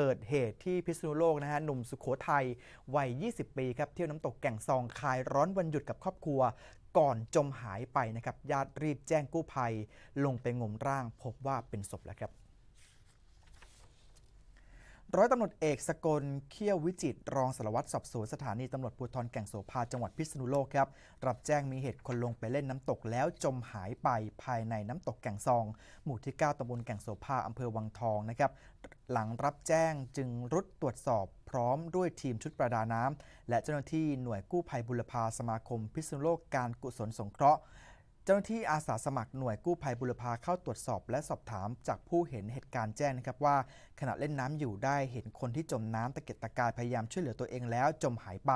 เกิดเหตุที่พิษณุโลกนะฮะหนุ่มสุขโขทัยวัย 20 ปีครับเที่ยวน้ำตกแก่งซองคลายร้อนวันหยุดกับครอบครัว ก่อนจมหายไปนะครับญาติรีบแจ้งกู้ภัย ลงไปงมร่างพบว่าเป็นศพแล้วครับ ร้อยตำรวจเอกสกลเขี้ยววิจิตรรองสารวัตรสอบสวนสถานีตำรวจภูธรแก่งโสภาจังหวัดพิษณุโลกครับรับแจ้งมีเหตุคนลงไปเล่นน้ำตกแล้วจมหายไปภายในน้ำตกแก่งซอง หมู่ที่ 9ตำบลแก่งโสภาอำเภอวังทองนะครับหลังรับแจ้งจึงรุดตรวจสอบพร้อมด้วยทีมชุดประดาน้ำและเจ้าหน้าที่หน่วยกู้ภัยบุรพาสมาคมพิษณุโลกการกุศลสงเคราะห์ จ้าหน้าที่อาสาสมัครหน่วยกู้ภัยบุรพาเข้าตรวจสอบและสอบถามจากผู้เห็นเหตุการณ์แจ้งนะครับว่า ขณะเล่นน้ำอยู่ได้เห็นคนที่จมน้ำตะเกียกตะกายพยายามช่วยเหลือตัวเองแล้วจมหายไป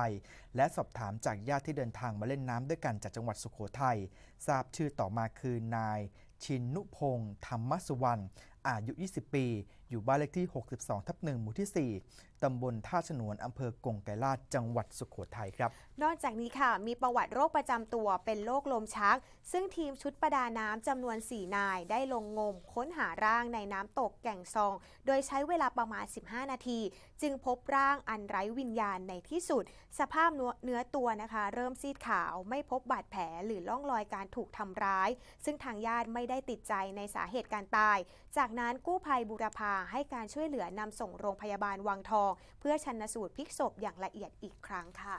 และสอบถามจากญาติที่เดินทางมาเล่นน้ำด้วยกันจากจังหวัดสุโขทัยทราบชื่อต่อมาคือนาย ชินนุพงศ์ธรรมสุวรรณอายุ 20 ปี อยู่บ้านเลขที่ 62 ทับ1หมู่ที่ 4 ตำบลท่าฉนวนอำเภอกงไกรลาด จังหวัดสุโขทัยครับ นอกจากนี้ค่ะ มีประวัติโรคประจำตัวเป็นโรคลมชัก ซึ่งทีมชุดประดาน้ำจำนวน 4 นาย ได้ลงงม ค้นหาร่างในน้ำตกแก่งซอง โดยใช้เวลาประมาณ 15 นาที จึงพบร่างอันไร้วิญญาณในที่สุด สภาพเนื้อตัวนะคะ เริ่มซีดขาว ไม่พบบาดแผลหรือร่องรอยการถูกทำร้าย ซึ่งทางญาติไม่ไดได้ติดใจในสาเหตุการตาย จากนั้นกู้ภัยบูรพาให้การช่วยเหลือนำส่งโรงพยาบาลวังทอง เพื่อชันสูตรพลิกศพอย่างละเอียดอีกครั้งค่ะ